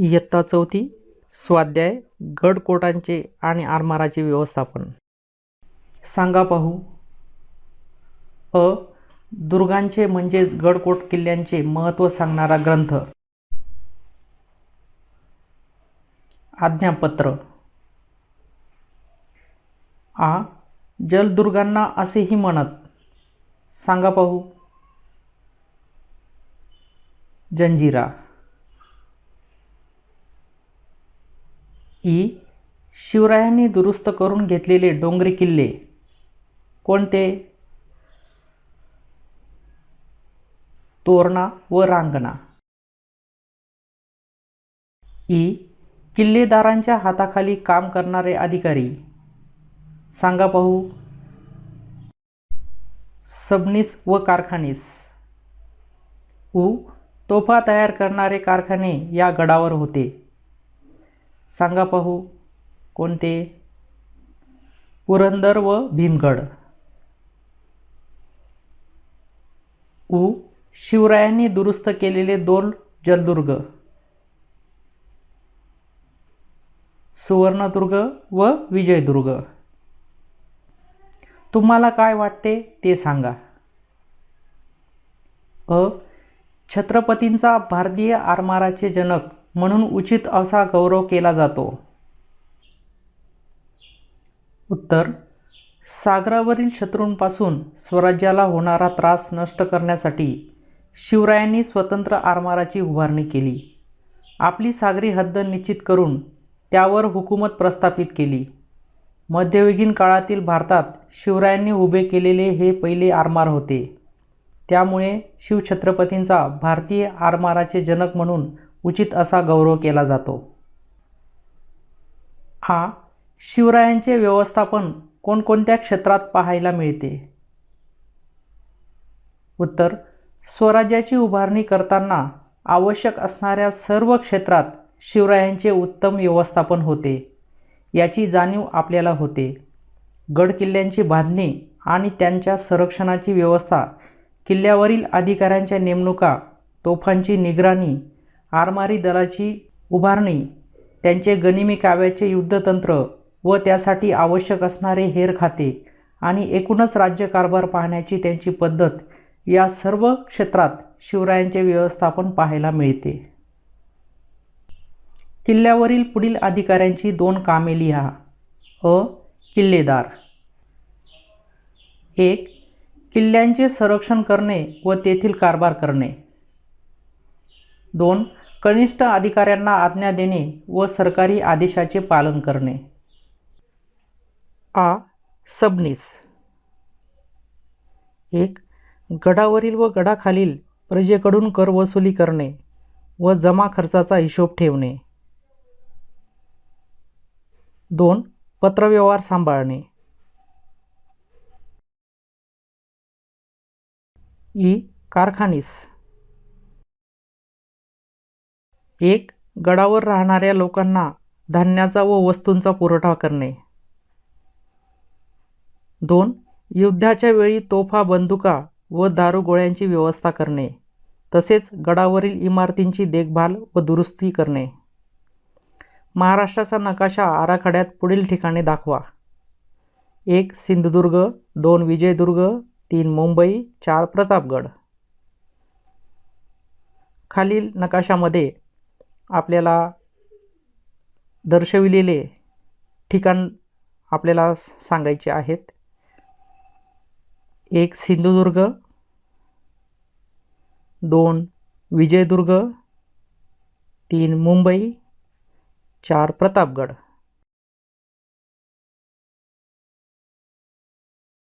इयत्ता चौथी स्वाध्याय गडकोटांचे आणि आरमाराचे व्यवस्थापन. सांगा पाहू. अ. दुर्गांचे म्हणजेच गडकोट किल्ल्यांचे महत्त्व सांगणारा ग्रंथ. आज्ञापत्र. आ. जलदुर्गांना असेही म्हणत. सांगा पाहू. जंजिरा. ई शिवरायांनी दुरुस्त करून घेतलेले डोंगरी किल्ले. कोणते? तोरणा व रांगणा. ई किल्लेदारांच्या हाताखाली काम करणारे अधिकारी. सांगा पाहू. सबनीस व कारखानीस. उ तोफा तयार करणारे कारखाने या गडावर होते. सांगा पाहू. कोणते? पुरंदर व भीमगड. उ. शिवरायांनी दुरुस्त केलेले दोन जलदुर्ग. सुवर्णदुर्ग व विजयदुर्ग. तुम्हाला काय वाटते ते सांगा. अ. छत्रपतींचा भारतीय आरमाराचे जनक म्हणून उचित असा गौरव केला जातो. उत्तर सागरावरील शत्रूंपासून स्वराज्याला होणारा त्रास नष्ट करण्यासाठी शिवरायांनी स्वतंत्र आरमाराची उभारणी केली. आपली सागरी हद्द निश्चित करून त्यावर हुकूमत प्रस्थापित केली. मध्ययुगीन काळातील भारतात शिवरायांनी उभे केलेले हे पहिले आरमार होते. त्यामुळे शिवछत्रपतींचा भारतीय आरमाराचे जनक म्हणून उचित असा गौरव केला जातो. हा शिवरायांचे व्यवस्थापन कोणकोणत्या क्षेत्रात पाहायला मिळते? उत्तर स्वराज्याची उभारणी करताना आवश्यक असणाऱ्या सर्व क्षेत्रात शिवरायांचे उत्तम व्यवस्थापन होते याची जाणीव आपल्याला होते. गडकिल्ल्यांची बांधणी आणि त्यांच्या संरक्षणाची व्यवस्था किल्ल्यावरील अधिकाऱ्यांच्या नेमणुका तोफांची निगराणी आरमारी दलाची उभारणी त्यांचे गनिमी काव्याचे युद्धतंत्र व त्यासाठी आवश्यक असणारे हेर खाते आणि एकूणच राज्यकारभार पाहण्याची त्यांची पद्धत या सर्व क्षेत्रात शिवरायांचे व्यवस्थापन पाहायला मिळते. किल्ल्यावरील पुढील अधिकाऱ्यांची दोन कामे लिहा. अ. किल्लेदार. एक. किल्ल्यांचे संरक्षण करणे व तेथील कारभार करणे. दोन कनिष्ठ अधिकाऱ्यांना आज्ञा देणे व सरकारी आदेशाचे पालन करणे. आ सबनीस. एक गडावरील व गडाखालील प्रजेकडून कर वसुली करणे व जमा खर्चाचा हिशोब ठेवणे. दोन पत्रव्यवहार सांभाळणे. ई कारखानीस. एक गडावर राहणाऱ्या लोकांना धान्याचा व वस्तूंचा पुरवठा करणे. दोन युद्धाच्या वेळी तोफा बंदुका व दारुगोळ्यांची व्यवस्था करणे. तसेच गडावरील इमारतींची देखभाल व दुरुस्ती करणे. महाराष्ट्राचा नकाशा आराखड्यात पुढील ठिकाणे दाखवा. एक सिंधुदुर्ग दोन विजयदुर्ग तीन मुंबई चार प्रतापगड. खालील नकाशामध्ये आपल्याला दर्शविलेले ठिकाण आपल्याला सांगायचे आहेत. एक सिंधुदुर्ग दोन विजयदुर्ग तीन मुंबई चार प्रतापगड.